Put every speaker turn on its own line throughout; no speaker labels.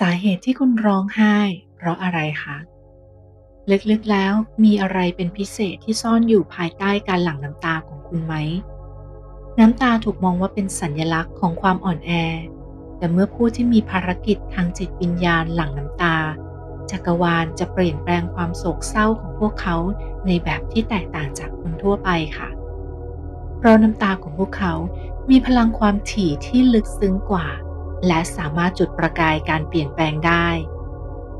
สาเหตุที่คุณร้องไห้ เพราะอะไรคะลึกๆแล้วมีอะไรเป็นพิเศษที่ซ่อนอยู่ภายใต้การหลั่งน้ำตาของคุณไหม น้ำตาถูกมองว่าเป็นสัญลักษณ์ของความอ่อนแอ แต่เมื่อผู้ที่มีภารกิจทางจิตวิญญาณหลั่งน้ำตา จักรวาลจะเปลี่ยนแปลงความโศกเศร้าของพวกเขาในแบบที่แตกต่างจากคนทั่วไปค่ะ เพราะน้ำตาของพวกเขา มีพลังความถี่ที่ลึกซึ้งกว่า และสามารถจุดประกายการเปลี่ยนแปลงได้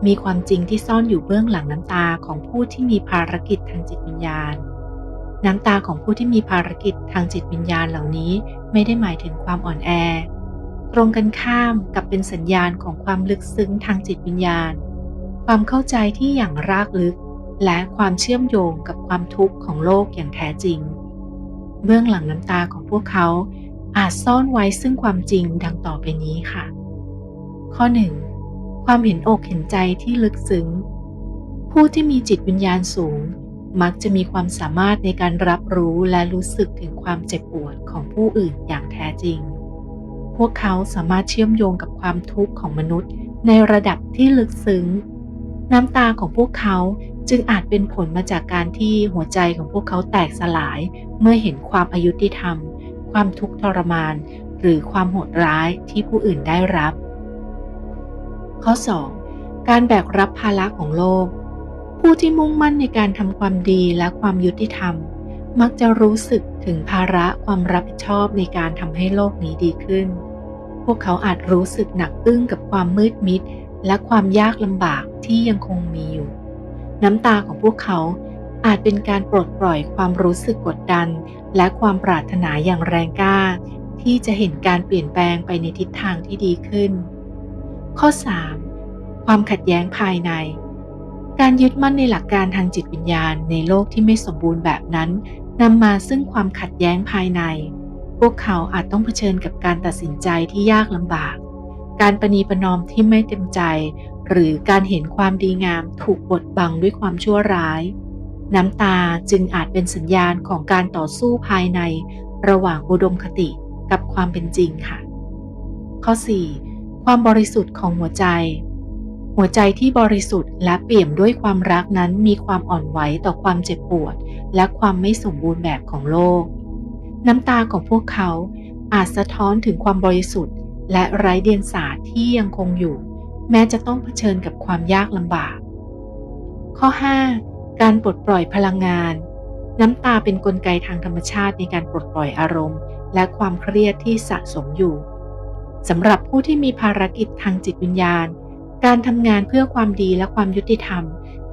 มีความจริงที่ซ่อนอยู่เบื้องหลังน้ำตาของผู้ที่มีภารกิจทางจิตวิญญาณ น้ำตาของผู้ที่มีภารกิจทางจิตวิญญาณเหล่านี้ไม่ได้หมายถึงความอ่อนแอ ตรงกันข้ามกับเป็นสัญญาณของความลึกซึ้งทางจิตวิญญาณ ความเข้าใจที่อย่างรากลึก และความเชื่อมโยงกับความทุกข์ของโลกอย่างแท้จริง เบื้องหลังน้ำตาของพวกเขา อาจซ่อนไว้ซึ่งความจริงดังต่อไปนี้ค่ะ ข้อ 1. ความเห็นอกเห็นใจที่ลึกซึ้ง ผู้ที่มีจิตวิญญาณสูง มักจะมีความสามารถในการรับรู้และรู้สึกถึงความเจ็บปวดของผู้อื่นอย่างแท้จริง พวกเขาสามารถเชื่อมโยงกับความทุกข์ของมนุษย์ในระดับที่ลึกซึ้ง น้ำตาของพวกเขาจึงอาจเป็นผลมาจากการที่หัวใจของพวกเขาแตกสลายเมื่อเห็นความอายุติธรรม ความทุกข์ทรมาน หรือความโหดร้ายที่ผู้อื่นได้รับ ข้อ 2. การแบกรับภาระของโลก ผู้ที่มุ่งมั่นในการทำความดีและความยุติธรรม มักจะรู้สึกถึงภาระความรับผิดชอบในการทำให้โลกนี้ดีขึ้น พวกเขาอาจรู้สึกหนักอึ้งกับความมืดมิดและความยากลำบากที่ยังคงมีอยู่ น้ำตาของพวกเขา อาจเป็นการปลดปล่อยความรู้สึกกดดัน และความปรารถนาอย่างแรงกล้า ที่จะเห็นการเปลี่ยนแปลงไปในทิศทางที่ดีขึ้น ข้อ 3. ความขัดแย้งภายใน การยึดมั่นในหลักการทางจิตวิญญาณในโลกที่ไม่สมบูรณ์แบบนั้นนำมาซึ่งความขัดแย้งภายใน พวกเขาอาจต้องเผชิญกับการตัดสินใจที่ยากลำบาก การประนีประนอมที่ไม่เต็มใจ หรือการเห็นความดีงามถูกบดบังด้วยความชั่วร้าย น้ำตาจึงอาจเป็นสัญญาณของการต่อสู้ภายในระหว่างอุดมคติกับความเป็นจริงค่ะ ข้อ 4. ความบริสุทธิ์ของหัวใจ หัวใจที่บริสุทธิ์และเปี่ยมด้วยความรักนั้นมีความอ่อนไหวต่อความเจ็บปวด และความไม่สมบูรณ์แบบของโลก น้ำตาของพวกเขาอาจสะท้อนถึงความบริสุทธิ์ และไร้เดียงสาที่ยังคงอยู่ แม้จะต้องเผชิญกับความยากลำบาก ข้อ 5 การปลดปล่อยพลังงาน น้ำตาเป็นนกลไกทางธรรมชาติในการปลดปล่อยอารมณ์ และความเครียดที่สะสมอยู่สำหรับผู้ที่มีภารกิจทางจิตวิญญาณ การทำงานเพื่อความดีและความยุติธรรม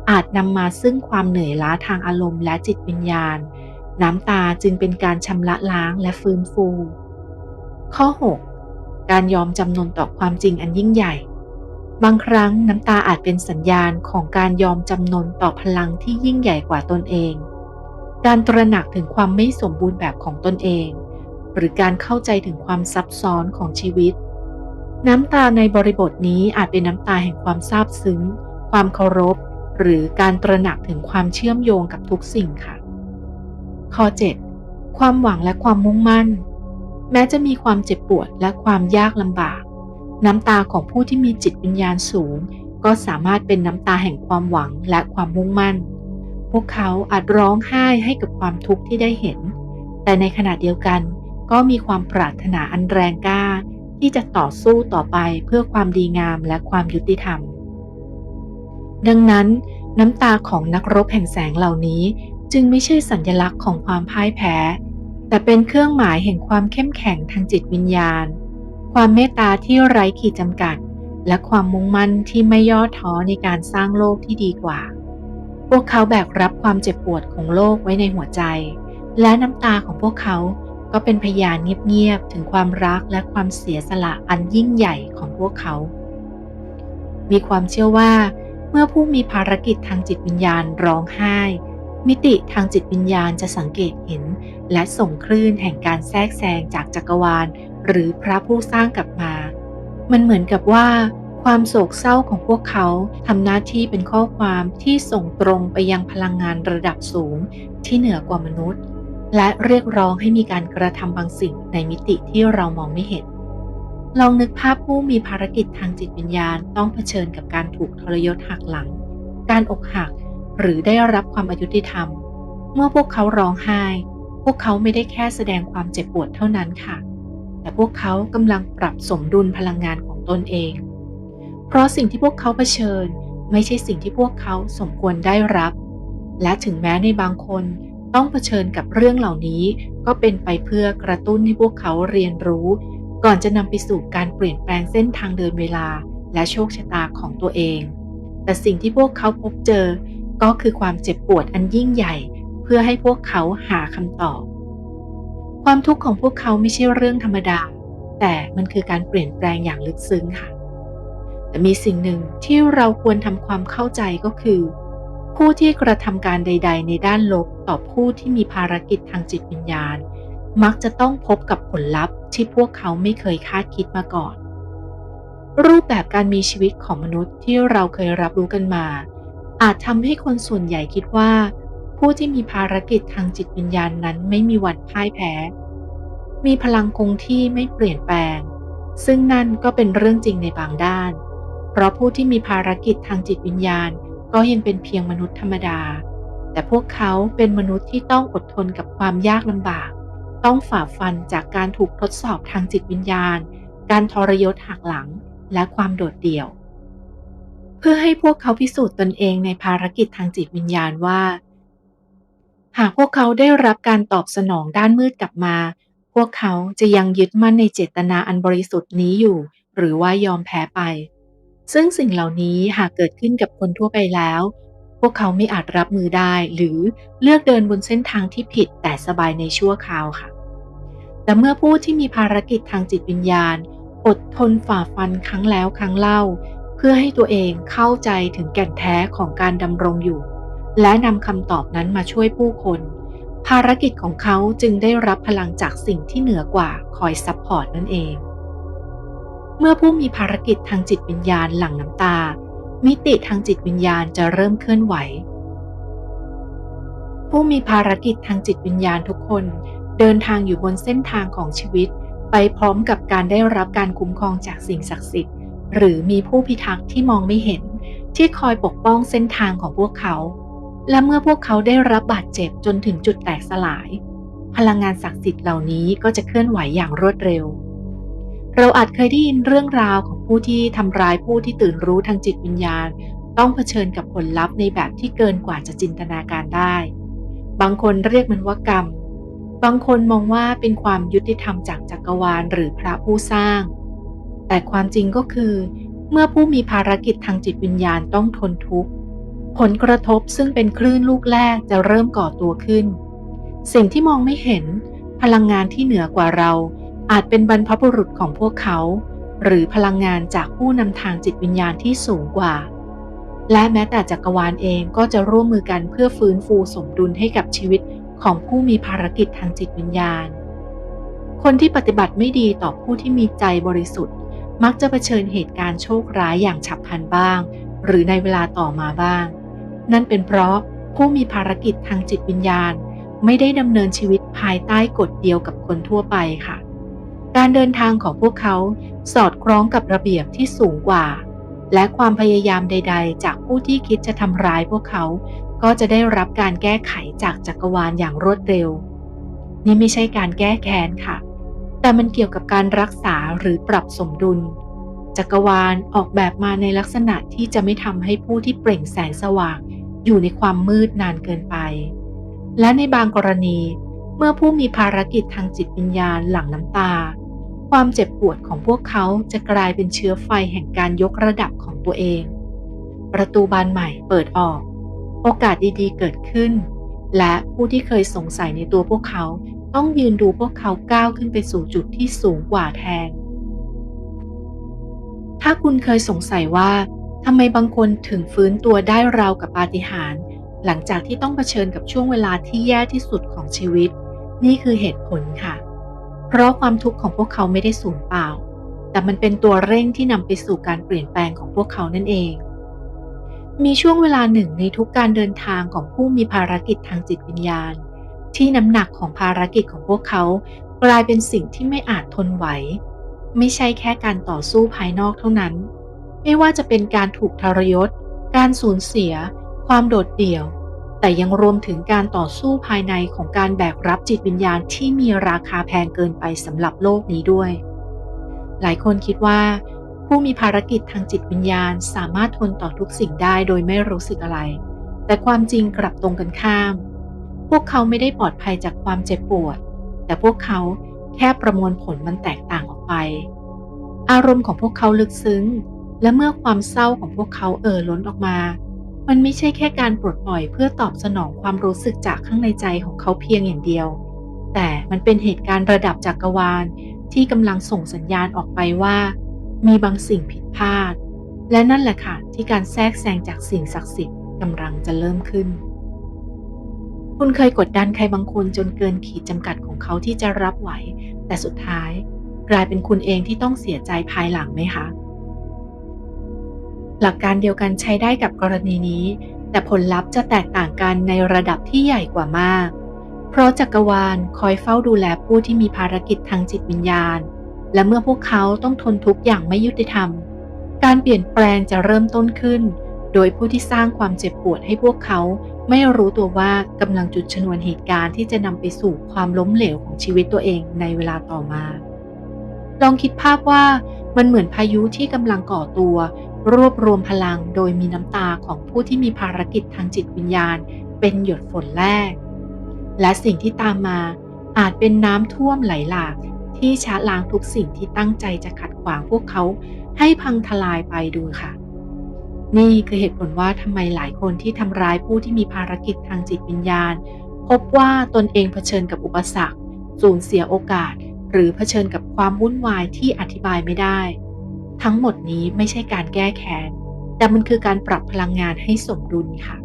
อาจนำมาซึ่งความเหนื่อยล้าทางอารมณ์และจิตวิญญาณ น้ำตาจึงเป็นการชำระล้างและฟื้นฟู ข้อ 6 การยอมจำนนต่อความจริงอันยิ่งใหญ่ บางครั้งน้ำตาอาจเป็นสัญญาณของการยอมจำนนต่อพลังที่ยิ่งใหญ่กว่าตนเอง การตระหนักถึงความไม่สมบูรณ์แบบของตนเอง หรือการเข้าใจถึงความซับซ้อนของชีวิต น้ำตาในบริบทนี้อาจเป็นน้ำตาแห่งความซาบซึ้ง ความเคารพ หรือการตระหนักถึงความเชื่อมโยงกับทุกสิ่งค่ะ ข้อ 7. ความหวังและความมุ่งมั่น แม้จะมีความเจ็บปวดและความยากลำบาก น้ำตาของผู้ที่มีจิตวิญญาณสูง ก็สามารถเป็นน้ำตาแห่งความหวังและความมุ่งมั่น พวกเขาอาจร้องไห้ให้กับความทุกข์ที่ได้เห็น แต่ในขณะเดียวกันก็มีความปรารถนาอันแรงกล้า ที่จะต่อสู้ต่อไปเพื่อความดีงามและความยุติธรรม ดังนั้น น้ำตาของนักรบแห่งแสงเหล่านี้จึงไม่ใช่สัญลักษณ์ของความพ่ายแพ้ แต่เป็นเครื่องหมายแห่งความเข้มแข็งทางจิตวิญญาณ ความเมตตาที่ไร้ขีดจำกัด และความมุ่งมั่นที่ไม่ย่อท้อในการสร้างโลกที่ดีกว่า พวกเขาแบกรับความเจ็บปวดของโลกไว้ในหัวใจ และน้ำตาของพวกเขาก็เป็นพยานเงียบๆถึงความรักและความเสียสละอันยิ่งใหญ่ของพวกเขา มีความเชื่อว่า เมื่อผู้มีภารกิจทางจิตวิญญาณร้องไห้ มิติทางจิตวิญญาณจะสังเกตเห็น และส่งคลื่นแห่งการแทรกแซงจากจักรวาล หรือพระผู้สร้างกลับมา มันเหมือนกับว่าความโศกเศร้าของพวกเขาทำหน้าที่เป็นข้อความที่ส่งตรงไปยังพลังงานระดับสูงที่เหนือกว่ามนุษย์ และเรียกร้องให้มีการกระทำบางสิ่งในมิติที่เรามองไม่เห็น ลองนึกภาพผู้มีภารกิจทางจิตวิญญาณต้องเผชิญกับการถูกทรยศหักหลัง การอกหัก หรือได้รับความอายุติธรรม เมื่อพวกเขาร้องไห้ พวกเขาไม่ได้แค่แสดงความเจ็บปวดเท่านั้นค่ะ แต่พวกเขากำลังปรับสมดุลพลังงานของตนเอง เพราะสิ่งที่พวกเขาเผชิญ ไม่ใช่สิ่งที่พวกเขาสมควรได้รับ และถึงแม้ในบางคนต้องเผชิญกับเรื่องเหล่านี้ ก็เป็นไปเพื่อกระตุ้นให้พวกเขาเรียนรู้ ก่อนจะนำไปสู่การเปลี่ยนแปลงเส้นทางเดินเวลา และโชคชะตาของตัวเอง แต่สิ่งที่พวกเขาพบเจอ ก็คือความเจ็บปวดอันยิ่งใหญ่ เพื่อให้พวกเขาหาคำตอบ ความทุกข์ของพวกเขาไม่ใช่เรื่องธรรมดา แต่มันคือการเปลี่ยนแปลงอย่างลึกซึ้งค่ะ แต่มีสิ่งหนึ่งที่เราควรทำความเข้าใจก็คือ ผู้ที่กระทำการใด ๆ ในด้านลบต่อผู้ที่มีภารกิจทางจิตวิญญาณ มักจะต้องพบกับผลลัพธ์ที่พวกเขาไม่เคยคาดคิดมาก่อน รูปแบบการมีชีวิตของมนุษย์ที่เราเคยรับรู้กันมา อาจทำให้คนส่วนใหญ่คิดว่า ผู้ที่มีภารกิจทางจิตวิญญาณนั้นไม่มีวันพ่ายแพ้ มีพลังคงที่ไม่เปลี่ยนแปลง ซึ่งนั่นก็เป็นเรื่องจริงในบางด้าน เพราะผู้ที่มีภารกิจทางจิตวิญญาณ ก็ยังเป็นเพียงมนุษย์ธรรมดา แต่พวกเขาเป็นมนุษย์ที่ต้องอดทนกับความยากลำบาก ต้องฝ่าฟันจากการถูกทดสอบทางจิตวิญญาณ การทรยศหักหลัง และความโดดเดี่ยว เพื่อให้พวกเขาพิสูจน์ตนเองในภารกิจทางจิตวิญญาณว่า หากพวกเขาได้รับการตอบสนองด้านมืดกลับมา พวกเขาจะยังยึดมั่นในเจตนาอันบริสุทธิ์นี้อยู่ หรือว่ายอมแพ้ไป ซึ่งสิ่งเหล่านี้หากเกิดขึ้นกับคนทั่วไปแล้ว พวกเขาไม่อาจรับมือได้ หรือเลือกเดินบนเส้นทางที่ผิดแต่สบายในชั่วคราวค่ะ แต่เมื่อผู้ที่มีภารกิจทางจิตวิญญาณ อดทนฝ่าฟันครั้งแล้วครั้งเล่า เพื่อให้ตัวเองเข้าใจถึงแก่นแท้ของการดำรงอยู่ และนำคำตอบนั้นมาช่วยผู้คน ภารกิจของเขาจึงได้รับพลังจากสิ่งที่เหนือกว่าคอยซัพพอร์ตนั่นเอง เมื่อผู้มีภารกิจทางจิตวิญญาณหลั่งน้ำตา มิติทางจิตวิญญาณจะเริ่มเคลื่อนไหว ผู้มีภารกิจทางจิตวิญญาณทุกคน เดินทางอยู่บนเส้นทางของชีวิต ไปพร้อมกับการได้รับการคุ้มครองจากสิ่งศักดิ์สิทธิ์หรือมีผู้พิทักษ์ที่มองไม่เห็น ที่คอยปกป้องเส้นทางของพวกเขา และเมื่อพวกเขาได้รับบาดเจ็บจนถึงจุดแตกสลาย พลังงานศักดิ์สิทธิ์เหล่านี้ก็จะเคลื่อนไหวอย่างรวดเร็ว เราอาจเคยได้ยินเรื่องราวของผู้ที่ทำร้ายผู้ที่ตื่นรู้ทางจิตวิญญาณ ต้องเผชิญกับผลลัพธ์ในแบบที่เกินกว่าจะจินตนาการได้ บางคนเรียกมันว่ากรรม บางคนมองว่าเป็นความยุติธรรมจากจักรวาลหรือพระผู้สร้าง แต่ความจริงก็คือ เมื่อผู้มีภารกิจทางจิตวิญญาณต้องทนทุกข์ ผลกระทบซึ่งเป็นคลื่นลูกแรกจะเริ่มก่อตัวขึ้น สิ่งที่มองไม่เห็น พลังงานที่เหนือกว่าเรา อาจเป็นบรรพบุรุษของพวกเขา หรือพลังงานจากผู้นำทางจิตวิญญาณที่สูงกว่า และแม้แต่จักรวาลเองก็จะร่วมมือกันเพื่อฟื้นฟูสมดุลให้กับชีวิตของผู้มีภารกิจทางจิตวิญญาณ คนที่ปฏิบัติไม่ดีต่อผู้ที่มีใจบริสุทธิ์ มักจะเผชิญเหตุการณ์โชคร้ายอย่างฉับพลันบ้าง หรือในเวลาต่อมาบ้าง นั่นเป็นเพราะผู้มีภารกิจทางจิตวิญญาณ ไม่ได้ดำเนินชีวิตภายใต้กฎเดียวกับคนทั่วไปค่ะ การเดินทางของพวกเขาสอดคล้องกับระเบียบที่สูงกว่า และความพยายามใด ๆ จากผู้ที่คิดจะทำร้ายพวกเขา ก็จะได้รับการแก้ไขจากจักรวาลอย่างรวดเร็ว นี่ไม่ใช่การแก้แค้นค่ะ แต่มันเกี่ยวกับการรักษาหรือปรับสมดุลจักรวาลออกแบบมาในลักษณะที่จะไม่ทำให้ผู้ที่เปล่งแสงสว่าง อยู่ในความมืดนานเกินไป และในบางกรณีเมื่อผู้มีภารกิจทางจิตวิญญาณหลั่งน้ำตา ความเจ็บปวดของพวกเขาจะกลายเป็นเชื้อไฟแห่งการยกระดับของตัวเอง ประตูบานใหม่เปิดออก โอกาสดีๆ เกิดขึ้น และผู้ที่เคยสงสัยในตัวพวกเขาต้องยืนดูพวกเขาก้าวขึ้นไปสู่จุดที่สูงกว่าแทน ถ้าคุณเคยสงสัยว่า ทำไมบางคนถึงฟื้นตัวได้ราวกับปาฏิหาริย์หลังจากที่ต้องเผชิญกับช่วงเวลาที่แย่ที่สุดของชีวิต นี่คือเหตุผลค่ะ เพราะความทุกข์ของพวกเขาไม่ได้สูญเปล่า แต่มันเป็นตัวเร่งที่นำไปสู่การเปลี่ยนแปลงของพวกเขานั่นเอง มีช่วงเวลาหนึ่งในทุกการเดินทางของผู้มีภารกิจทางจิตวิญญาณ ที่น้ำหนักของภารกิจของพวกเขา กลายเป็นสิ่งที่ไม่อาจทนไหว ไม่ใช่แค่การต่อสู้ภายนอกเท่านั้น ไม่ว่าจะเป็นการถูกทรยศ การสูญเสีย ความโดดเดี่ยว แต่ยังรวมถึงการต่อสู้ภายในของการแบกรับจิตวิญญาณที่มีราคาแพงเกินไปสำหรับโลกนี้ด้วย หลายคนคิดว่า ผู้มีภารกิจทางจิตวิญญาณสามารถทนต่อทุกสิ่งได้โดยไม่รู้สึกอะไร แต่ความจริงกลับตรงกันข้าม พวกเขาไม่ได้ปลอดภัยจากความเจ็บปวด แต่พวกเขาแค่ประมวลผลมันแตกต่างออกไป อารมณ์ของพวกเขาลึกซึ้ง และเมื่อความเศร้าของพวกเขาเอ่อล้นออกมา มันไม่ใช่แค่การปลดปล่อยเพื่อตอบสนองความรู้สึกจากข้างในใจของเขาเพียงอย่างเดียว แต่มันเป็นเหตุการณ์ระดับจักรวาลที่กำลังส่งสัญญาณออกไปว่า มีบางสิ่งผิดพลาด และนั่นแหละค่ะที่การแทรกแซงจากสิ่งศักดิ์สิทธิ์กำลังจะเริ่มขึ้น คุณเคยกดดันใครบางคนจนเกินขีดจำกัดของเขาที่จะรับไหว แต่สุดท้าย กลายเป็นคุณเองที่ต้องเสียใจภายหลังไหมคะ หลักการเดียวกันใช้ได้กับกรณีนี้ แต่ผลลัพธ์จะแตกต่างกันในระดับที่ใหญ่กว่ามาก เพราะจักรวาลคอยเฝ้าดูแลผู้ที่มีภารกิจทางจิตวิญญาณ และเมื่อพวกเขาต้องทนทุกข์อย่างไม่ยุติธรรม การเปลี่ยนแปลงจะเริ่มต้นขึ้น โดยผู้ที่สร้างความเจ็บปวดให้พวกเขาไม่รู้ตัวว่ากำลังจุดชนวนเหตุการณ์ที่จะนำไปสู่ความล้มเหลวของชีวิตตัวเองในเวลาต่อมา ลองคิดภาพว่ามันเหมือนพายุที่กำลังก่อตัว รวบรวมพลังโดยมีน้ำตาของผู้ที่มีภารกิจทางจิตวิญญาณ เป็นหยดฝนแรก และสิ่งที่ตามมาอาจเป็นน้ำท่วมไหลหลากที่ชะล้างทุกสิ่งที่ตั้งใจจะขัดขวางพวกเขาให้พังทลายไปดูค่ะ นี่คือเหตุผลว่าทำไมหลายคนที่ทำร้ายผู้ที่มีภารกิจทางจิตวิญญาณ พบว่าตนเองเผชิญกับอุปสรรค สูญเสียโอกาส หรือเผชิญกับความวุ่นวายที่อธิบายไม่ได้ ทั้งหมดนี้ไม่ใช่การแก้แค้น แต่มันคือการปรับพลังงานให้สมดุลค่ะ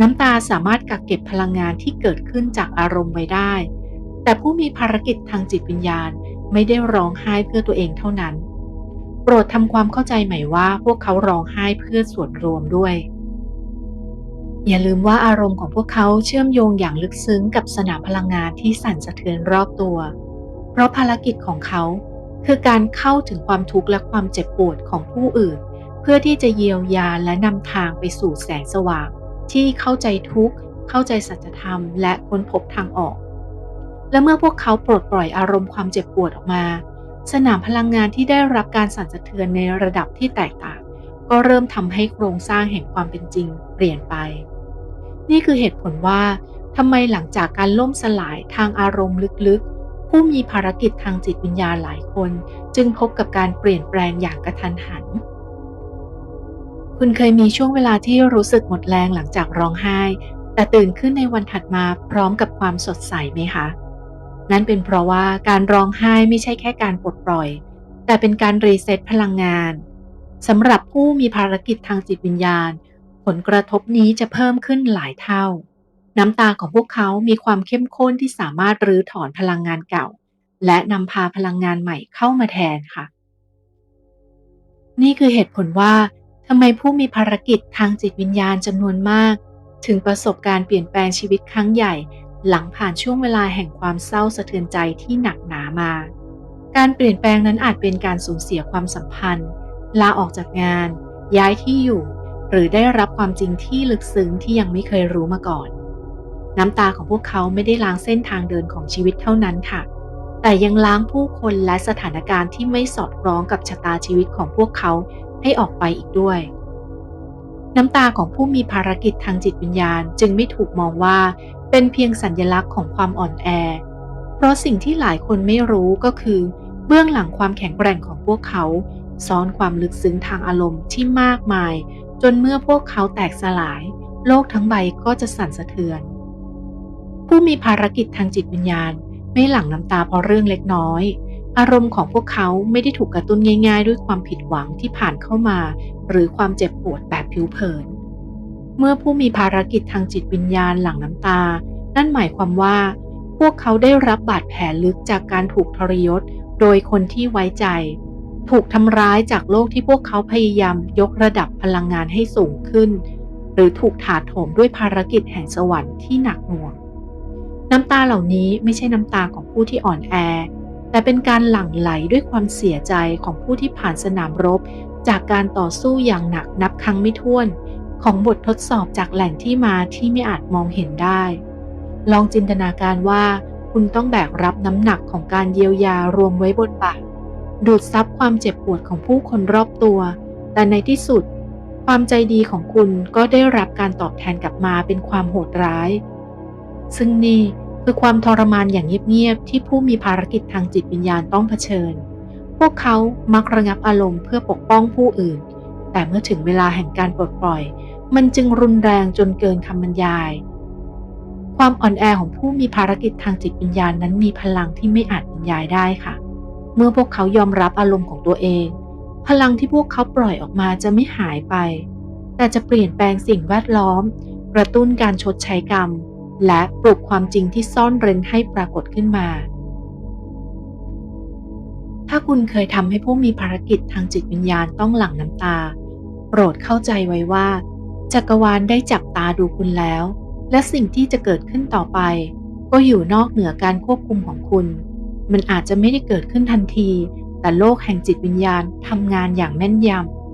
น้ำตาสามารถกักเก็บพลังงานที่เกิดขึ้นจากอารมณ์ไว้ได้ แต่ผู้มีภารกิจทางจิตวิญญาณไม่ได้ร้องไห้เพื่อตัวเองเท่านั้น โปรดทำความเข้าใจใหม่ว่าพวกเขาร้องไห้เพื่อส่วนรวมด้วย อย่าลืมว่าอารมณ์ของพวกเขาเชื่อมโยงอย่างลึกซึ้งกับสนามพลังงานที่สั่นสะเทือนรอบตัว เพราะภารกิจของเขา คือการเข้าถึงความทุกข์และความเจ็บปวดของผู้อื่น เพื่อที่จะเยียวยาและนำทางไปสู่แสงสว่าง ที่เข้าใจทุกข์ เข้าใจสัจธรรม และค้นพบทางออก และเมื่อพวกเขาปลดปล่อยอารมณ์ความเจ็บปวดออกมา สนามพลังงานที่ได้รับการสั่นสะเทือนในระดับที่แตกต่าง ก็เริ่มทำให้โครงสร้างแห่งความเป็นจริง เปลี่ยนไป นี่คือเหตุผลว่าทำไมหลังจากการล่มสลายทางอารมณ์ลึกๆ ผู้มีภารกิจทางจิตวิญญาณหลายคน จึงพบกับการเปลี่ยนแปลงอย่างกระทันหัน คุณเคยมีช่วงเวลาที่รู้สึกหมดแรงหลังจากร้องไห้ แต่ตื่นขึ้นในวันถัดมาพร้อมกับความสดใสไหมคะ นั่นเป็นเพราะว่าการร้องไห้ไม่ใช่แค่การปลดปล่อย แต่เป็นการรีเซ็ตพลังงานสำหรับผู้มีภารกิจทางจิตวิญญาณ ผลกระทบนี้จะเพิ่มขึ้นหลายเท่า น้ำตาของพวกเขามีความเข้มข้นที่สามารถรื้อถอนพลังงานเก่า และนำพาพลังงานใหม่เข้ามาแทนค่ะ นี่คือเหตุผลว่าทำไมผู้มีภารกิจทางจิตวิญญาณจำนวนมาก ถึงประสบการเปลี่ยนแปลงชีวิตครั้งใหญ่ หลังผ่านช่วงเวลาแห่งความเศร้าสะเทือนใจที่หนักหนามา การเปลี่ยนแปลงนั้นอาจเป็นการสูญเสียความสัมพันธ์ ลาออกจากงาน ย้ายที่อยู่ หรือได้รับความจริงที่ลึกซึ้งที่ยังไม่เคยรู้มาก่อน น้ำตาของพวกเขาไม่ได้ล้างเส้นทางเดินของชีวิตเท่านั้นค่ะ แต่ยังล้างผู้คนและสถานการณ์ที่ไม่สอดคล้องกับชะตาชีวิตของพวกเขาให้ออกไปอีกด้วย น้ำตาของผู้มีภารกิจทางจิตวิญญาณจึงไม่ถูกมองว่าเป็นเพียงสัญญลักษณ์ของความอ่อนแอ เพราะสิ่งที่หลายคนไม่รู้ก็คือ เบื้องหลังความแข็งแกร่งของพวกเขาซ่อนความลึกซึ้งทางอารมณ์ที่มากมาย จนเมื่อพวกเขาแตกสลาย โลกทั้งใบก็จะสั่นสะเทือน ผู้มีภารกิจทางจิตวิญญาณ ไม่หลั่งน้ำตาเพราะเรื่องเล็กน้อย อารมณ์ของพวกเขาไม่ได้ถูกกระตุ้นง่ายๆ ด้วยความผิดหวังที่ผ่านเข้ามา หรือความเจ็บปวดแบบผิวเผิน เมื่อผู้มีภารกิจทางจิตวิญญาณหลั่งน้ำตา นั่นหมายความว่า พวกเขาได้รับบาดแผลลึกจากการถูกทรยศ โดยคนที่ไว้ใจ ถูกทำร้ายจากโลกที่พวกเขาพยายามยกระดับพลังงานให้สูงขึ้น หรือถูกถาโถมด้วยภารกิจแห่งสวรรค์ที่หนักหน่วง น้ำตาเหล่านี้ไม่ใช่น้ำตาของผู้ที่อ่อนแอ แต่เป็นการหลั่งไหลด้วยความเสียใจของผู้ที่ผ่านสนามรบ จากการต่อสู้อย่างหนักนับครั้งไม่ถ้วน ของบททดสอบจากแหล่งที่มาที่ไม่อาจมองเห็นได้ ลองจินตนาการว่าคุณต้องแบกรับน้ำหนักของการเยียวยารวมไว้บนบ่าดูดซับความเจ็บปวดของผู้คนรอบตัว แต่ในที่สุด ความใจดีของคุณก็ได้รับการตอบแทนกลับมาเป็นความโหดร้าย ซึ่งนี่คือความทรมานอย่างเงียบๆที่ผู้มีภารกิจทางจิตวิญญาณต้องเผชิญ พวกเขามักระงับอารมณ์เพื่อปกป้องผู้อื่น แต่เมื่อถึงเวลาแห่งการปลดปล่อย มันจึงรุนแรงจนเกินคำบรรยาย ความอ่อนแอของผู้มีภารกิจทางจิตวิญญาณนั้นมีพลังที่ไม่อาจบรรยายได้ค่ะ เมื่อพวกเขายอมรับอารมณ์ของตัวเอง พลังที่พวกเขาปล่อยออกมาจะไม่หายไป แต่จะเปลี่ยนแปลงสิ่งแวดล้อม กระตุ้นการชดใช้กรรม และปลุกความจริงที่ซ่อนเร้นให้ปรากฏขึ้นมา ถ้าคุณเคยทำให้ผู้มีภารกิจทางจิตวิญญาณต้องหลั่งน้ำตา โปรดเข้าใจไว้ว่า จักรวาลได้จับตาดูคุณแล้ว และสิ่งที่จะเกิดขึ้นต่อไป ก็อยู่นอกเหนือการควบคุมของคุณ มันอาจจะไม่ได้เกิดขึ้นทันที แต่โลกแห่งจิตวิญญาณทำงานอย่างแม่นย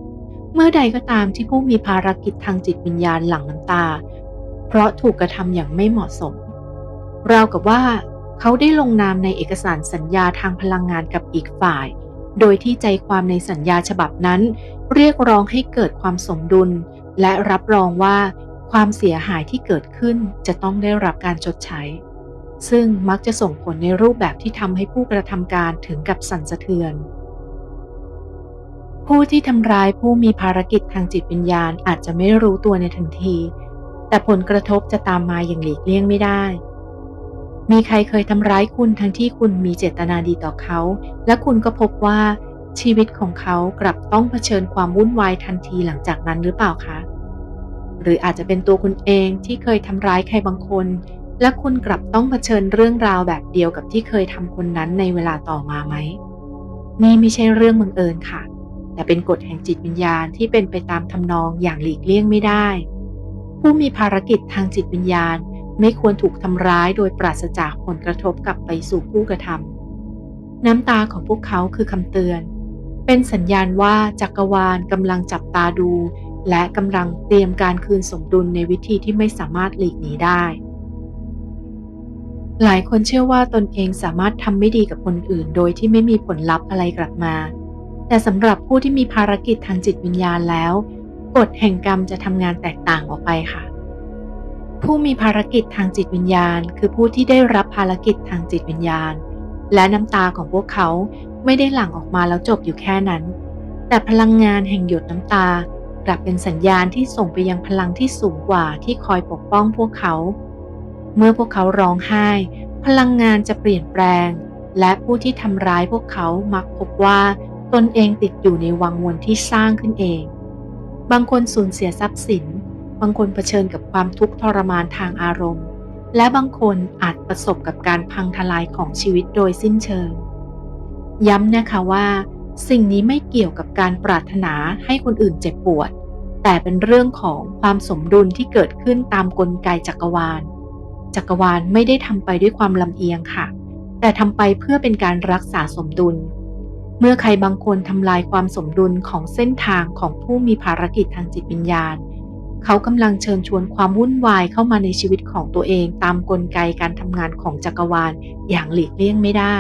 ำเมื่อใดก็ตามที่ผู้มีภารกิจทางจิตวิญญาณหลั่งน้ำตา เพราะถูกกระทำอย่างไม่เหมาะสม ราวกับว่า เขาได้ลงนามในเอกสารสัญญาทางพลังงานกับอีกฝ่าย โดยที่ใจความในสัญญาฉบับนั้น เรียกร้องให้เกิดความสมดุล และรับรองว่า ความเสียหายที่เกิดขึ้นจะต้องได้รับการชดใช้ ซึ่งมักจะส่งผลในรูปแบบที่ทำให้ผู้กระทำการถึงกับสั่นสะเทือนผู้ที่ทำร้ายผู้มีภารกิจทางจิตวิญญาณอาจจะไม่รู้ตัวในทันที แต่ผลกระทบจะตามมาอย่างหลีกเลี่ยงไม่ได้ มีใครเคยทำร้ายคุณทั้งที่คุณมีเจตนาดีต่อเขา และคุณก็พบว่าชีวิตของเขากลับต้องเผชิญความวุ่นวายทันทีหลังจากนั้นหรือเปล่าคะ หรืออาจจะเป็นตัวคุณเองที่เคยทำร้ายใครบางคน และคุณกลับต้องเผชิญเรื่องราวแบบเดียวกับที่เคยทำคนนั้นในเวลาต่อมาไหม นี่ไม่ใช่เรื่องบังเอิญค่ะ แต่เป็นกฎแห่งจิตวิญญาณที่เป็นไปตามทำนองอย่างหลีกเลี่ยงไม่ได้ ผู้มีภารกิจทางจิตวิญญาณ ไม่ควรถูกทำร้ายโดยปราศจากผลกระทบกลับไปสู่ผู้กระทำน้ำตาของพวกเขาคือคำเตือน เป็นสัญญาณว่าจักรวาลกำลังจับตาดู และกำลังเตรียมการคืนสมดุลในวิธีที่ไม่สามารถหลีกหนีได้ หลายคนเชื่อว่าตนเองสามารถทำไม่ดีกับคนอื่น โดยที่ไม่มีผลลัพธ์อะไรกลับมา แต่สำหรับผู้ที่มีภารกิจทางจิตวิญญาณแล้ว กฎแห่งกรรมจะทำงานแตกต่างออกไปค่ะ ผู้มีภารกิจทางจิตวิญญาณ คือผู้ที่ได้รับภารกิจทางจิตวิญญาณ และน้ำตาของพวกเขาไม่ได้หลั่งออกมาแล้วจบอยู่แค่นั้น แต่พลังงานแห่งหยดน้ำตา กลับเป็นสัญญาณที่ส่งไปยังพลังที่สูงกว่าที่คอยปกป้องพวกเขา เมื่อพวกเขาร้องไห้ พลังงานจะเปลี่ยนแปลง และผู้ที่ทำร้ายพวกเขามักพบว่าตนเองติดอยู่ในวังวนที่สร้างขึ้นเอง บางคนสูญเสียทรัพย์สิน บางคนเผชิญกับความทุกข์ทรมานทางอารมณ์ และบางคนอาจประสบกับการพังทลายของชีวิตโดยสิ้นเชิง ย้ำนะคะว่า สิ่งนี้ไม่เกี่ยวกับการปรารถนาให้คนอื่นเจ็บปวด แต่เป็นเรื่องของความสมดุลที่เกิดขึ้นตามกลไกจักรวาล จักรวาลไม่ได้ทำไปด้วยความลำเอียงค่ะ แต่ทำไปเพื่อเป็นการรักษาสมดุล เมื่อใครบางคนทำลายความสมดุลของเส้นทางของผู้มีภารกิจทางจิตวิญญาณ เขากำลังเชิญชวนความวุ่นวายเข้ามาในชีวิตของตัวเองตามกลไกการทำงานของจักรวาลอย่างหลีกเลี่ยงไม่ได้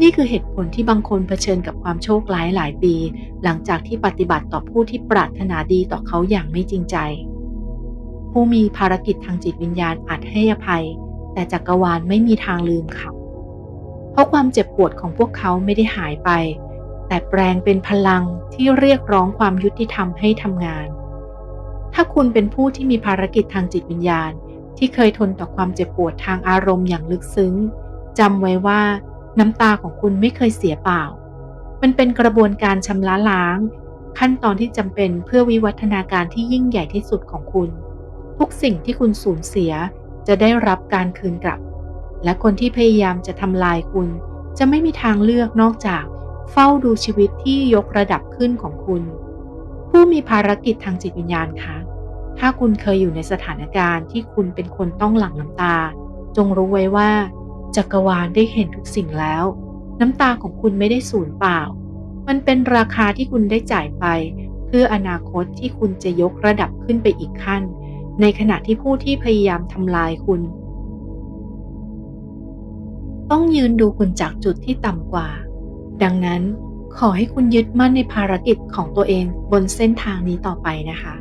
นี่คือเหตุผลที่บางคนเผชิญกับความโชคร้ายหลายปี หลังจากที่ปฏิบัติต่อผู้ที่ปรารถนาดีต่อเขาอย่างไม่จริงใจ ผู้มีภารกิจทางจิตวิญญาณอาจให้อภัย แต่จักรวาลไม่มีทางลืมเขา ราะความเจ็บปวดของพวกเขาไม่ได้หายไป แต่แปลงเป็นพลังที่เรียกร้องความยุติธรรมให้ทำงาน ถ้าคุณเป็นผู้ที่มีภารกิจทางจิตวิญญาณ ที่เคยทนต่อความเจ็บปวดทางอารมณ์อย่างลึกซึ้งจำไว้ว่าน้ำตาของคุณไม่เคยเสียเปล่า มันเป็นกระบวนการชำระล้าง ขั้นตอนที่จำเป็นเพื่อวิวัฒนาการที่ยิ่งใหญ่ที่สุดของคุณ ทุกสิ่งที่คุณสูญเสียจะได้รับการคืนกลับ และคนที่พยายามจะทำลายคุณ จะไม่มีทางเลือกนอกจาก เฝ้าดูชีวิตที่ยกระดับขึ้นของคุณ ผู้มีภารกิจทางจิตวิญญาณคะถ้าคุณเคยอยู่ในสถานการณ์ที่คุณเป็นคนต้องหลั่งน้ำตา จงรู้ไว้ว่า จักรวาลได้เห็นทุกสิ่งแล้ว น้ำตาของคุณไม่ได้สูญเปล่า มันเป็นราคาที่คุณได้จ่ายไป เพื่ออนาคตที่คุณจะยกระดับขึ้นไปอีกขั้น ในขณะที่ผู้ที่พยายามทำลายคุณ ต้องยืนดูคุณจากจุดที่ต่ำกว่า ดังนั้นขอให้คุณยึดมั่นในภารกิจของตัวเองบนเส้นทางนี้ต่อไปนะคะ